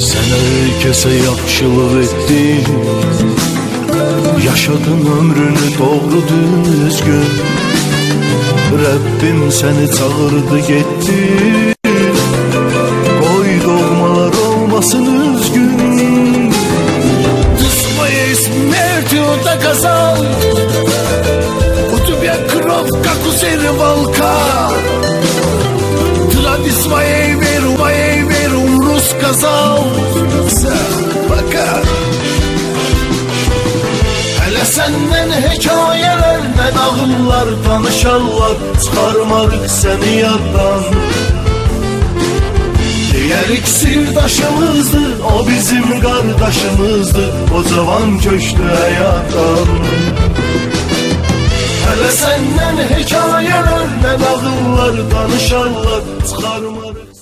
Sen herkese yapçılık ettin. Yaşadın ömrünü doğru düzgün. Rabbim seni çağırdı gitti Koy doğmalar olmasın üzgün. Düşmeyiz mertiyoda kazal Utubya krovka kuzeri balkan senden hikayeler ne nağıllar Danışarlar çıxarmarıq səni yaddan. Diğer sirdaşımızdı O bizim qardaşımızdı O cavan köşkü həyatdan Hele senden hikayeler ne nağıllar Danışarlar çıxarmarıq